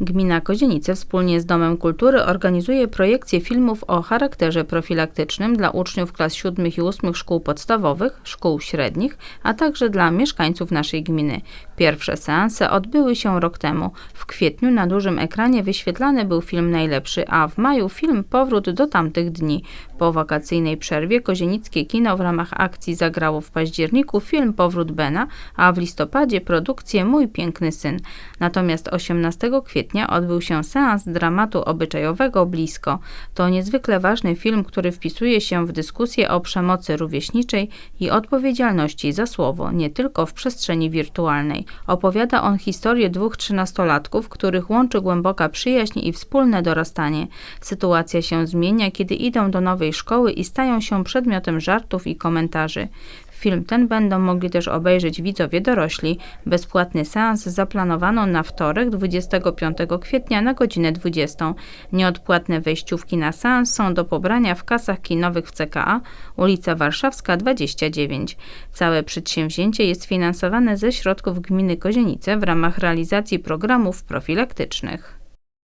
Gmina Kozienice wspólnie z Domem Kultury organizuje projekcję filmów o charakterze profilaktycznym dla uczniów klas 7 i 8 szkół podstawowych, szkół średnich, a także dla mieszkańców naszej gminy. Pierwsze seanse odbyły się rok temu. W kwietniu na dużym ekranie wyświetlany był film najlepszy, a w maju film Powrót do tamtych dni. Po wakacyjnej przerwie kozienickie kino w ramach akcji zagrało w październiku film Powrót Bena, a w listopadzie produkcję Mój piękny syn. Natomiast 18 kwietnia odbył się seans dramatu obyczajowego Blisko. To niezwykle ważny film, który wpisuje się w dyskusję o przemocy rówieśniczej i odpowiedzialności za słowo, nie tylko w przestrzeni wirtualnej. Opowiada on historię dwóch trzynastolatków, których łączy głęboka przyjaźń i wspólne dorastanie. Sytuacja się zmienia, kiedy idą do nowej szkoły i stają się przedmiotem żartów i komentarzy. Film ten będą mogli też obejrzeć widzowie dorośli. Bezpłatny seans zaplanowano na wtorek 25 kwietnia na godzinę 20. Nieodpłatne wejściówki na seans są do pobrania w kasach kinowych w CKA, ulica Warszawska 29. Całe przedsięwzięcie jest finansowane ze środków gminy Kozienice w ramach realizacji programów profilaktycznych.